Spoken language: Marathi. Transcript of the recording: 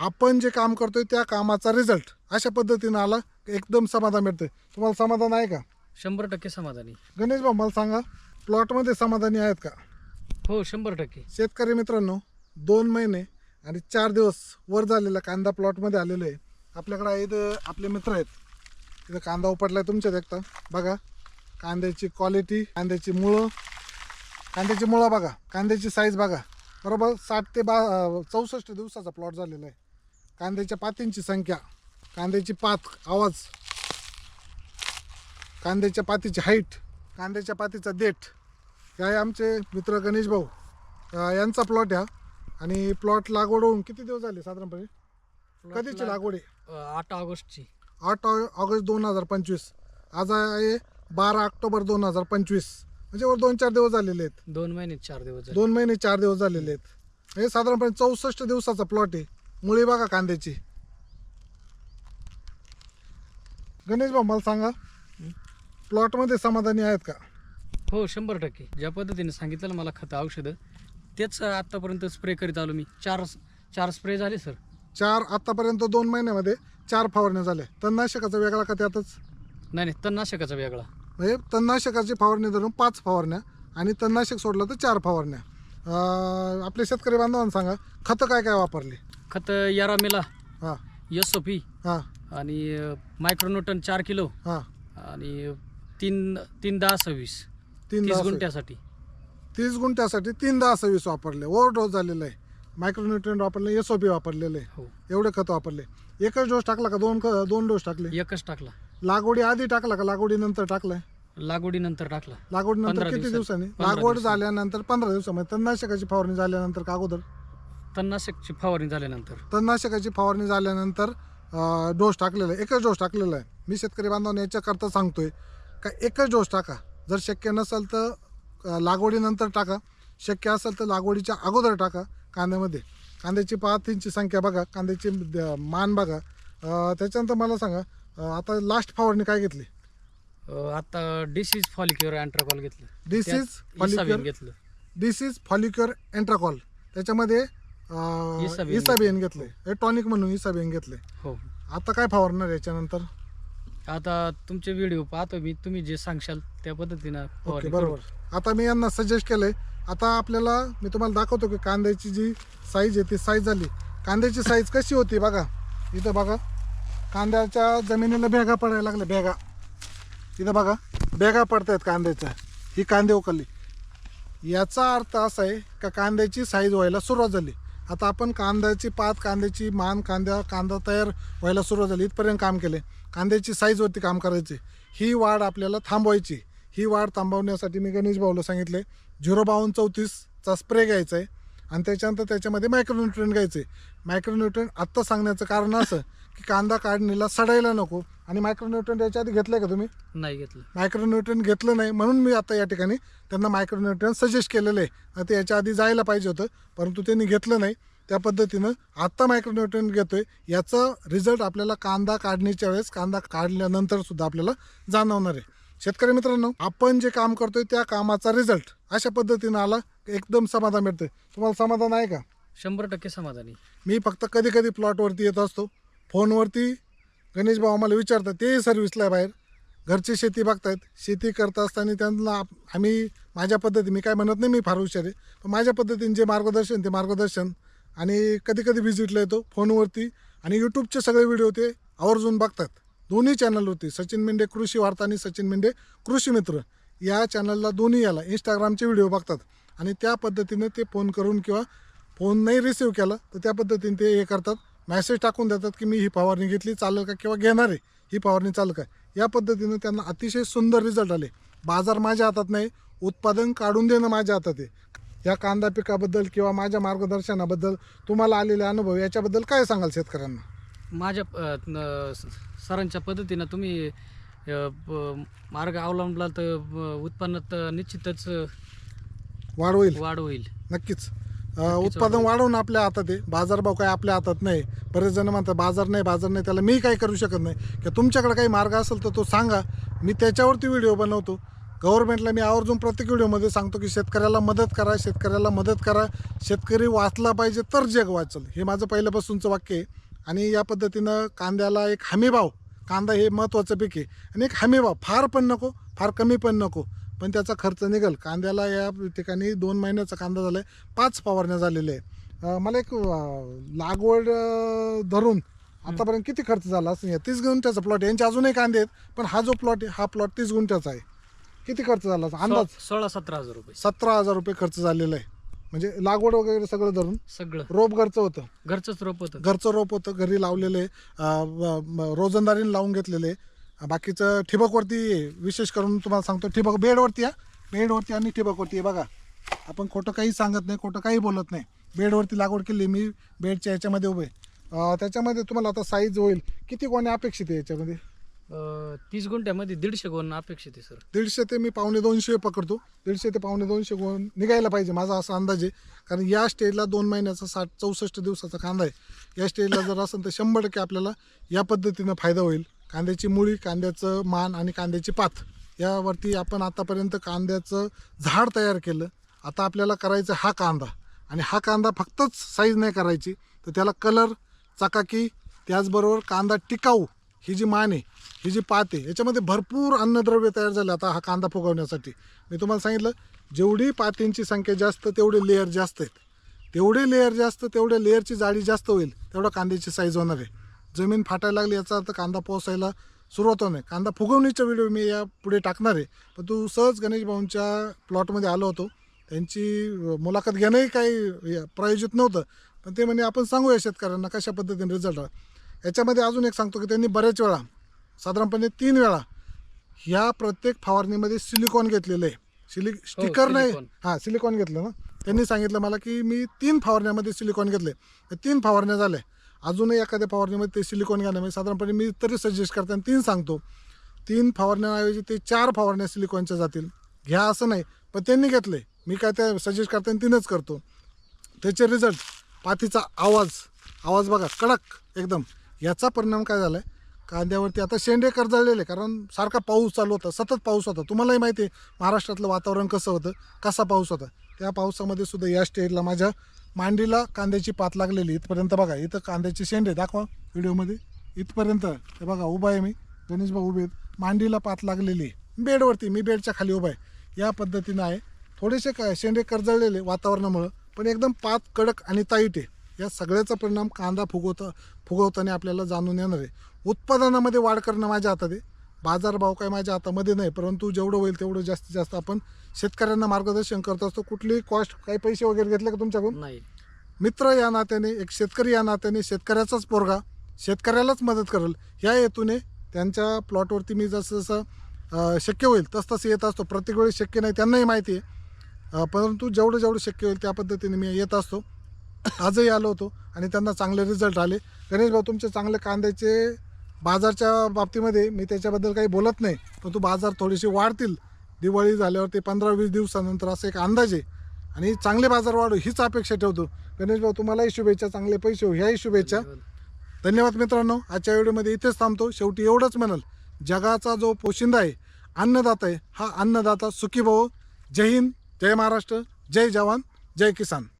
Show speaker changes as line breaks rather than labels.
आपण जे काम करतोय त्या कामाचा रिझल्ट अशा पद्धतीनं आला की एकदम समाधान मिळतं तुम्हाला समाधान आहे का?
शंभर टक्के समाधानी.
गणेश भाऊ मला सांगा प्लॉटमध्ये समाधानी आहेत का?
हो शंभर टक्के.
शेतकरी मित्रांनो दोन महिने आणि चार दिवस वर झालेला कांदा प्लॉटमध्ये आलेलो आहे. आपल्याकडे इथं आपले मित्र आहेत. इथं कांदा उपटला आहे तुमच्या देखता बघा कांद्याची क्वालिटी कांद्याची मुळं. कांद्याची मुळं बघा कांद्याची साईज बघा. बरोबर साठ ते बा चौसष्ट दिवसाचा प्लॉट झालेला आहे. कांद्याच्या पातींची संख्या कांद्याची पात आवाज कांद्याच्या पातीची हाईट कांद्याच्या पातीचा देठ हे आहे आमचे मित्र गणेश भाऊ यांचा प्लॉट आहे आणि प्लॉट लागवड होऊन किती दिवस झाले साधारणपणे? कधीची लागवड आहे?
आठ ऑगस्टची.
आठ ऑगस्ट दोन हजार पंचवीस. आज आहे बारा ऑक्टोबर दोन हजार पंचवीस. म्हणजे वर दोन चार दिवस झालेले आहेत.
दोन महिने चार दिवस
दोन महिने चार दिवस झालेले आहेत. हे साधारणपणे चौसष्ट दिवसाचा प्लॉट आहे. मुळी बघा कांद्याची. गणेश भाऊ मला सांगा प्लॉटमध्ये समाधानी आहेत का?
हो शंभर टक्के. ज्या पद्धतीने सांगितलं मला खतं औषधं तेच आत्तापर्यंत स्प्रे करीत आलो मी. चार चार स्प्रे झाले सर
चार आतापर्यंत दोन महिन्यामध्ये चार फवारण्या झाल्या. तणनाशकाचा वेगळा का त्यातच?
नाही नाही तणनाशकाचा वेगळा.
म्हणजे तणनाशकाची फवारणी धरून पाच फवारण्या आणि तणनाशक सोडलं तर चार फवारण्या. अं, आपले शेतकरी बांधवांना सांगा खतं काय काय वापरली?
खतं यारामेला
हां.
एस ओ पी
हां.
आणि मायक्रोन्यूटन चार किलो
हां.
आणि तीन तीन दहा सव्वीस.
तीन
तीस
दहा सव्वीस.
गुंठ्यासाठी.
तीस गुंठ्यासाठी तीन दहा सव्वीस वापरले. ओव्हर डोस झालेला आहे. मायक्रोन्युट्रियन वापरले एस ओ पी वापरलेलं आहे.
हो.
एवढे खतं वापरले. एकच डोस टाकला का दोन ख- दोन डोस टाकले?
एकच टाकला.
लागवडी आधी टाकला का लागवडी नंतर टाकलाय?
लागवडीनंतर टाकला.
लागवडीनंतर
पंधरा
किती
दिवसांनी.
दिवसांनी?
पंधरा
लागवड
दिवसांनी.
झाल्यानंतर पंधरा दिवसामध्ये तणनाशकाची फवारणी झाल्यानंतर का अगोदर?
तणनाशकची फवारणी झाल्यानंतर.
तणनाशकाची फवारणी झाल्यानंतर अं, डोस टाकलेला आहे. एकच डोस टाकलेला आहे. मी शेतकरी बांधवांना याच्याकरता सांगतोय का एकच डोस टाका. जर शक्य नसेल तर अं, लागवडीनंतर टाका. शक्य असेल तर लागवडीच्या अगोदर टाका कांद्यामध्ये. कांद्याची पातींची संख्या बघा. कांद्याची द- मान बघा. अं, त्याच्यानंतर मला सांगा अं, आता लास्ट फवारणी काय घेतली?
अं, आता डिसीज फॉलिक्युअर अँट्राकॉल घेतलं. त्यात
follicular-
इसाबेन घेतलं.
दिस इज फॉलिक्युअर एंट्राकॉल त्याच्यामध्ये अं,
इसाबेन
इसाबेन घेतले. हे टॉनिक म्हणून इसाबेन घेतले
हो.
आता काय फवारणार याच्यानंतर?
आता तुमचे व्हिडिओ पाहतो मी तुम्ही जे सांगशाल त्या पद्धतीनं
ओके
फवारणी करू.
बरोबर. आता मी यांना सजेस्ट केलंय आता आपल्याला मी तुम्हाला दाखवतो की कांद्याची जी साईज आहे ती साईज झाली. कांद्याची साईज कशी होती बघा. इथं बघा. कांद्याच्या जमिनीला भेगा पडायला लागल्या भेगा. इथं बघा. भेगा पडत आहेत कांद्याच्या. ही कांदे उकलली. याचा अर्थ असा आहे का कांद्याची साईज व्हायला सुरुवात झाली. आता आपण कांद्याची पात कांद्याची मान कांद्या कांदा तयार व्हायला सुरुवात झाली इथपर्यंत काम केले. कांद्याची साईजवरती काम करायची. ही वाढ आपल्याला थांबवायची. ही वाढ थांबवण्यासाठी मी गणेश भाऊला सांगितले झिरो बावन्न चौतीसचा स्प्रे घ्यायचा आहे आणि त्याच्यानंतर त्याच्यामध्ये मायक्रोन्युट्रियन घ्यायचे. मायक्रोन्युट्रियन आत्ता सांगण्याचं कारण असं की कांदा काढणीला सडायला नको. आणि मायक्रोन्युट्रियन याच्या आधी घेतलं का तुम्ही?
नाही घेतलं.
मायक्रोन्युट्रियन घेतलं नाही म्हणून मी आता या ठिकाणी त्यांना मायक्रोन्युट्रियन सजेस्ट केलेलं आहे. ते याच्या आधी जायला पाहिजे होतं परंतु त्यांनी घेतलं नाही. त्या पद्धतीनं आत्ता मायक्रोन्युट्रियन घेतोय. याचा रिझल्ट आपल्याला कांदा काढणीच्या वेळेस कांदा काढल्यानंतर सुद्धा आपल्याला जाणवणार आहे. शेतकरी मित्रांनो आपण जे काम करतोय त्या कामाचा रिझल्ट अशा पद्धतीनं आला एकदम समाधान मिळतं तुम्हाला समाधान आहे का?
शंभर टक्के समाधानी.
मी फक्त कधी कधी प्लॉटवरती येत असतो. फोनवरती गणेश भाऊ आम्हाला विचारतात तेही सर्व्हिसला आहे बाहेर? घरची शेती बघतायत शेती करत असताना त्यांना आम्ही माझ्या पद्धती मी काय म्हणत नाही मी फार हुशार आहे. पण माझ्या पद्धतीने जे मार्गदर्शन ते मार्गदर्शन. आणि कधी कधी व्हिजिटला येतो फोनवरती. आणि यूट्यूबचे सगळे व्हिडिओ ते आवर्जून बघतात. दोन्ही चॅनलवरती सचिन मेंढे कृषी वार्ता आणि सचिन मेंढे कृषी मित्र. या चॅनलला दोन्ही याला इंस्टाग्रामचे व्हिडिओ बघतात. आणि त्या पद्धतीने ते फोन करून किंवा फोन नाही रिसिव्ह केला तर त्या पद्धतीने ते हे करतात. मेसेज टाकून देतात की मी ही फवारणी घेतली चालेल का किंवा घेणार आहे ही फवारणी चालेल का? या पद्धतीनं त्यांना अतिशय सुंदर रिझल्ट आले. बाजार माझ्या हातात नाही उत्पादन काढून देणं माझ्या हातात आहे. या कांदा पिकाबद्दल किंवा माझ्या मार्गदर्शनाबद्दल तुम्हाला आलेले अनुभव याच्याबद्दल काय सांगाल शेतकऱ्यांना?
माझ्या अ, न- स- सरांच्या पद्धतीनं तुम्ही अ, ब- मार्ग अवलंबला तर अ, उत्पन्नात निश्चितच अ,
वाढ होईल.
वाढ होईल.
नक्कीच. उत्पादन वाढवणं आपल्या हातात आहे. बाजारभाव काय आपल्या हातात नाही. बरेच जण म्हणतात बाजार नाही बाजार नाही. त्याला मी काही करू शकत नाही. किंवा तुमच्याकडे काही मार्ग असेल तर तो सांगा. मी त्याच्यावरती व्हिडिओ बनवतो. गव्हर्नमेंटला मी आवर्जून प्रत्येक व्हिडिओमध्ये सांगतो की शेतकऱ्याला मदत करा शेतकऱ्याला मदत करा. शेतकरी वाचला पाहिजे तर जग वाचल. हे माझं पहिल्यापासूनचं वाक्य आहे. आणि या पद्धतीनं कांद्याला एक हमीभाव कांदा हे महत्त्वाचं पीक आहे. आणि एक हमीभाव फार पण नको फार कमी पण नको. पण त्याचा खर्च निघल. कांद्याला या ठिकाणी दोन महिन्याचा कांदा झाला आहे पाच फवारण्या झालेल्या आहे मला एक लागवड धरून आतापर्यंत किती खर्च झाला असं या तीस गुंठ्याचा प्लॉट यांचे अजूनही कांदे आहेत पण हा जो प्लॉट आहे हा प्लॉट तीस गुंठ्याचा आहे. किती खर्च झाला? अंदाज?
सोळा सतरा हजार रुपये.
सतरा हजार रुपये खर्च झालेला आहे. म्हणजे लागवड वगैरे सगळं धरून?
सगळं.
रोप घरचं होतं?
घरचंच रोप होतं.
घरचं रोप होतं घरी लावलेले रोजंदारीने लावून घेतलेले बाकीचं ठिबकवरती. विशेष करून तुम्हाला सांगतो ठिबक बेडवरती या बेडवरती आणि ठिबकवरती आहे बघा. आपण खोटं काही सांगत नाही खोटं काही बोलत नाही. बेडवरती लागवड केली मी बेडच्या याच्यामध्ये उभे त्याच्यामध्ये तुम्हाला आता साईज होईल. किती कोणी अपेक्षित आहे याच्यामध्ये?
तीस गुंठ्यामध्ये दीडशे गोण अपेक्षित आहे सर
दीडशे ते मी पावणे दोनशे पकडतो. दीडशे ते पावणे दोनशे गुण निघायला पाहिजे माझा असा अंदाज आहे. कारण या स्टेजला दोन महिन्याचा साठ चौसष्ट दिवसाचा कांदा आहे. या स्टेजला जर असेल तर शंभर टक्के आपल्याला या पद्धतीनं फायदा होईल. कांद्याची मुळी कांद्याचं मान आणि कांद्याची पात यावरती आपण आतापर्यंत कांद्याचं झाड तयार केलं. आता आपल्याला करायचं हा कांदा. आणि हा कांदा फक्तच साईज नाही करायची तर त्याला कलर चकाकी त्याचबरोबर कांदा टिकाऊ ही जी मान आहे ही जी पात आहे याच्यामध्ये भरपूर अन्नद्रव्य तयार झाले आता हा कांदा फुगवण्यासाठी. मी तुम्हाला सांगितलं जेवढी पातींची संख्या जास्त तेवढे लेअर जास्त आहेत. तेवढे लेअर जास्त तेवढ्या लेअरची जाडी जास्त होईल तेवढा कांद्याची साईज होणार आहे. जमीन फाटायला लागली याचा अर्थ कांदा पोसायला सुरुवात होणार आहे कांदा फुगवणीचा व्हिडिओ मी या पुढे टाकणार आहे. पण तू सहज गणेश भाऊंच्या प्लॉटमध्ये आलो होतो. त्यांची मुलाखत घेणंही काही प्रायोजित नव्हतं. पण ते म्हणे आपण सांगूया शेतकऱ्यांना कशा पद्धतीने रिझल्ट याच्यामध्ये अजून एक सांगतो की त्यांनी बऱ्याच वेळा साधारणपणे तीन वेळा ह्या प्रत्येक फवारणीमध्ये सिलिकॉन घेतलेलं आहे. सिलि स्टिकर नाही.
सिलिकॉन.
हां सिलिकॉन घेतलं ना. त्यांनी सांगितलं मला की मी तीन फवारण्यामध्ये सिलिकॉन घेतले. तीन फवारण्या झाल्या. अजूनही एखाद्या फवारणीमध्ये ते सिलिकॉन घेण्यामध्ये म्हणजे साधारणपणे मी तरी सजेस्ट करताना तीन सांगतो. तीन फवारण्याऐवजी ते चार फवारण्या सिलिकॉनच्या जातील. घ्या असं नाही पण त्यांनी घेतले मी काय त्या सजेस्ट करताना तीनच करतो. त्याचे रिझल्ट पातीचा आवाज. आवाज बघा कडक एकदम. याचा परिणाम काय झाला आहे कांद्यावरती. आता शेंडे करजळलेले कारण सारखा पाऊस चालू होता सतत पाऊस होता. तुम्हालाही माहिती आहे महाराष्ट्रातलं वातावरण कसं होतं कसा पाऊस होता. त्या पावसामध्ये सुद्धा या स्टेजला माझ्या मांडीला कांद्याची पात लागलेली. इथपर्यंत बघा इथं कांद्याचे शेंडे दाखवा व्हिडिओमध्ये. इथपर्यंत हे बघा उभा आहे मी. गणेश भाऊ उभे आहेत. मांडीला पात लागलेली. आहे बेडवरती मी बेडच्या खाली उभा आहे. या पद्धतीनं आहे. थोडेसे काय शेंडे करजळलेले वातावरणामुळं पण एकदम पात कडक आणि ताईट आहे. या सगळ्याचा परिणाम कांदा फुगवता फुगवताना आपल्याला जाणून येणार आहे. उत्पादनामध्ये वाढ करणं माझ्या हातात आहे. बाजारभाव काय माझ्या हातामध्ये नाही परंतु जेवढं होईल तेवढं जास्तीत जास्त आपण शेतकऱ्यांना मार्गदर्शन करत असतो. कुठलीही कॉस्ट काही पैसे वगैरे घेतले का तुमच्याकडून?
नाही.
मित्र या नात्याने एक शेतकरी या नात्याने शेतकऱ्याचाच पोरगा शेतकऱ्यालाच मदत करेल. ह्या हेतूने त्यांच्या प्लॉटवरती मी जसं जसं शक्य होईल तस तसं येत असतो. प्रत्येक वेळी शक्य नाही त्यांनाही माहिती आहे. परंतु जेवढं जेवढं शक्य होईल त्या पद्धतीने मी येत असतो. आजही आलो होतो आणि त्यांना चांगले रिझल्ट आले. गणेश भाऊ तुमचे चांगले कांद्याचे बाजारच्या बाबतीमध्ये मी त्याच्याबद्दल काही बोलत नाही परंतु बाजार थोडेसे वाढतील. दिवाळी झाल्यावर ते पंधरा वीस दिवसानंतर असं एक अंदाज आहे. आणि चांगले बाजार वाढू हो, हीच अपेक्षा ठेवतो. गणेश भाऊ तुम्हालाही शुभेच्छा चांगले पैसे हो ह्याही शुभेच्छा. धन्यवाद मित्रांनो आजच्या व्हिडिओमध्ये इथेच थांबतो. शेवटी एवढंच म्हणाल जगाचा जो पोशिंदा आहे अन्नदाता आहे हा अन्नदाता सुखी भाऊ. जय हिंद जय महाराष्ट्र जय जवान जय किसान.